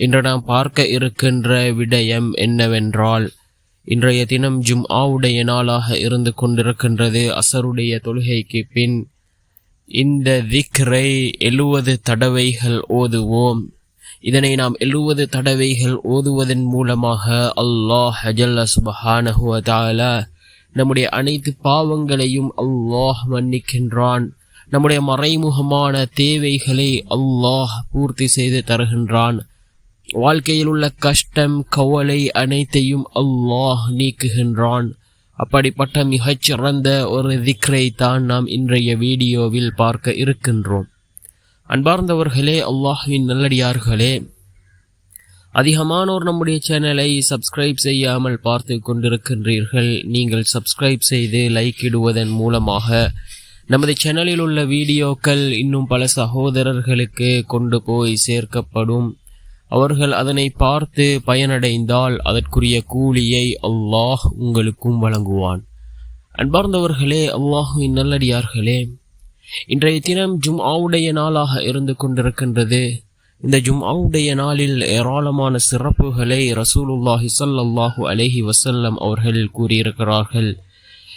இன்று நாம் பார்க்க இருக்கின்ற விடயம் என்னவென்றால் இன்றைய தினம் ஜும் ஆவுடைய நாளாக இருந்து கொண்டிருக்கின்றது அசருடைய தொழுகைக்கு பின். இந்த திக்ரை எழுவது தடவைகள் ஓதுவோம். இதனை நாம் எழுவது தடவைகள் ஓதுவதன் மூலமாக அல்லாஹ் ஹஜல்ல சுபஹானஹுவதாலா நம்முடைய அனைத்து பாவங்களையும் அல்லாஹ் மன்னிக்கின்றான். நம்முடைய மறைமுகமான தேவைகளை அல்லாஹ் பூர்த்தி செய்து தருகின்றான். வாழ்க்கையில் உள்ள கஷ்டம் கவலை அனைத்தையும் அல்லாஹ் நீக்குகின்றான். அப்படிப்பட்ட மிகச்சிறந்த ஒரு திக்ரை தான் நாம் இன்றைய வீடியோவில் பார்க்க இருக்கின்றோம். அன்பார்ந்தவர்களே அல்லாஹுவின் நல்லடியார்களே அதிகமானோர் நம்முடைய சேனலை சப்ஸ்கிரைப் செய்யாமல் பார்த்து கொண்டிருக்கின்றீர்கள். நீங்கள் சப்ஸ்கிரைப் செய்து லைக் இடுவதன் மூலமாக நமது சேனலில் உள்ள வீடியோக்கள் இன்னும் பல சகோதரர்களுக்கு கொண்டு போய் சேர்க்கப்படும். அவர்கள் அதனை பார்த்து பயனடைந்தால் அதற்குரிய கூலியை அல்லாஹ் உங்களுக்கும் வழங்குவான். அன்பார்ந்தவர்களே அல்லாஹுவின் நல்லடியார்களே இன்றைய தினம் ஜும் ஆவுடைய நாளாக இருந்து கொண்டிருக்கின்றது. இந்த ஜும் ஆவுடைய நாளில் ஏராளமான சிறப்புகளை ரசூலுல்லாஹி சல்லாஹூ அலஹி வசல்லம் அவர்கள் கூறியிருக்கிறார்கள்.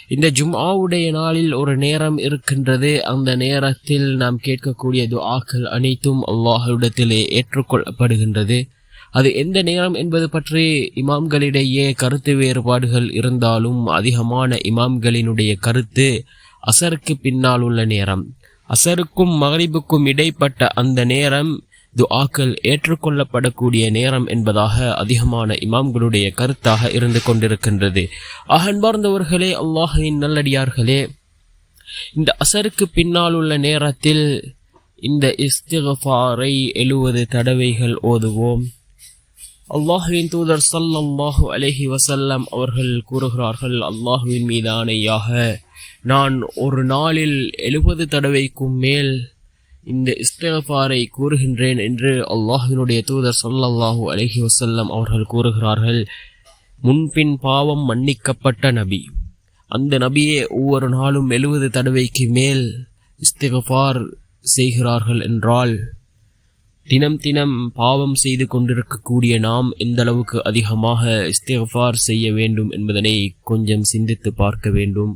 இந்த ஜும்ஆவுடைய நாளில் ஒரு நேரம் இருக்கின்றது. அந்த நேரத்தில் நாம் கேட்கக்கூடிய துஆக்கள் அனைத்தும் அல்லாஹ்விடத்திலே ஏற்றுக்கொள்ளப்படுகின்றது. அது எந்த நேரம் என்பது பற்றி இமாம்களிடையே கருத்து வேறுபாடுகள் இருந்தாலும் அதிகமான இமாம்களினுடைய கருத்து அசருக்கு பின்னால் உள்ள நேரம். அசருக்கும் மகரிபுக்கும் இடைப்பட்ட அந்த நேரம் துஆக்கள் ஏற்றுக்கொள்ளப்படக்கூடிய நேரம் என்பதாக அதிகமான இமாம்களுடைய கருத்தாக இருந்து கொண்டிருக்கின்றது. அகன்பார்ந்தவர்களே அல்லாஹின் நல்லடியார்களே இந்த அசருக்கு பின்னால் உள்ள நேரத்தில் இந்த இஸ்திகஃபாரை எழுவது தடவைகள் ஓதுவோம். அல்லாஹுவின் தூதர் சல்லல்லாஹு அலஹி வசல்லம் அவர்கள் கூறுகிறார்கள் அல்லாஹுவின் மீதானையாக நான் ஒரு நாளில் எழுபது தடவைக்கும் மேல் இந்த இஸ்தஃபாரை கூறுகின்றேன் என்று அல்லாஹினுடைய தூதர் சொல்லல்லாஹூ அலஹி வசல்லம் அவர்கள் கூறுகிறார்கள். முன்பின் பாவம் மன்னிக்கப்பட்ட நபி. அந்த நபியே ஒவ்வொரு நாளும் எழுபது தடவைக்கு மேல் இஸ்திகஃபார் செய்கிறார்கள் என்றால் தினம் தினம் பாவம் செய்து கொண்டிருக்கக்கூடிய நாம் எந்த அளவுக்கு அதிகமாக இஸ்திகஃபார் செய்ய வேண்டும் என்பதனை கொஞ்சம் சிந்தித்து பார்க்க வேண்டும்.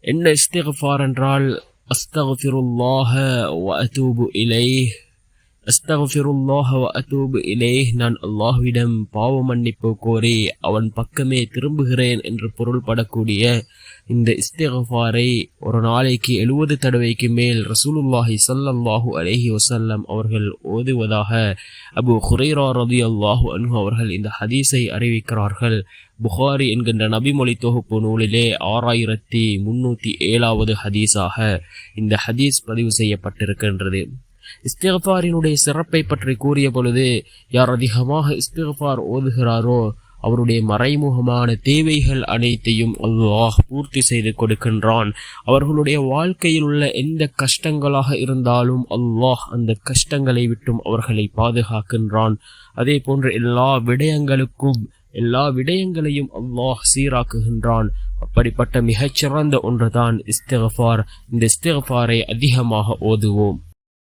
என்ன இஸ்திகஃபார் என்றால் அஸ்தகஃபிருல்லாஹ வ அத்தூபு இலைஹ் அஸ்தகஃபிருல்லாஹ அத்தூபு இலேஹ் நான் அல்லாஹ்விடம் பாவ மன்னிப்பு கோரி அவன் பக்கமே திரும்புகிறேன் என்று பொருள்படக்கூடிய இந்த இஸ்திகஃபாரை ஒரு நாளைக்கு எழுபது தடவைக்கு மேல் ரசூலுல்லாஹி சல்லல்லாஹு அலேஹி வசல்லம் அவர்கள் ஓதுவதாக அபு ஹுரைரா ரதி அல்லாஹு அன்ஹு அவர்கள் இந்த ஹதீஸை அறிவிக்கிறார்கள் புகாரி என்கின்ற நபிமொழி தொகுப்பு நூலிலே ஆறாயிரத்தி முன்னூற்றி ஏழாவது ஹதீஸாக இந்த ஹதீஸ் பதிவு செய்யப்பட்டிருக்கின்றது இஸ்திகஃபாரினுடைய சிறப்பை பற்றி கூறிய பொழுது யார் அதிகமாக இஸ்திகஃபார் ஓதுகிறாரோ அவருடைய மறைமுகமான தேவைகள் அனைத்தையும் அல்லாஹ் பூர்த்தி செய்து கொடுக்கின்றான். அவர்களுடைய வாழ்க்கையில் உள்ள எந்த கஷ்டங்களாக இருந்தாலும் அல்லாஹ் அந்த கஷ்டங்களை விட்டும் அவர்களை பாதுகாக்கின்றான். அதே போன்ற எல்லா விடயங்களுக்கும் எல்லா விடயங்களையும் அல்லாஹ் சீராக்குகின்றான். அப்படிப்பட்ட மிகச்சிறந்த ஒன்றுதான் இஸ்திகஃபார். இந்த இஸ்திகஃபாரை அதிகமாக ஓதுவோம்.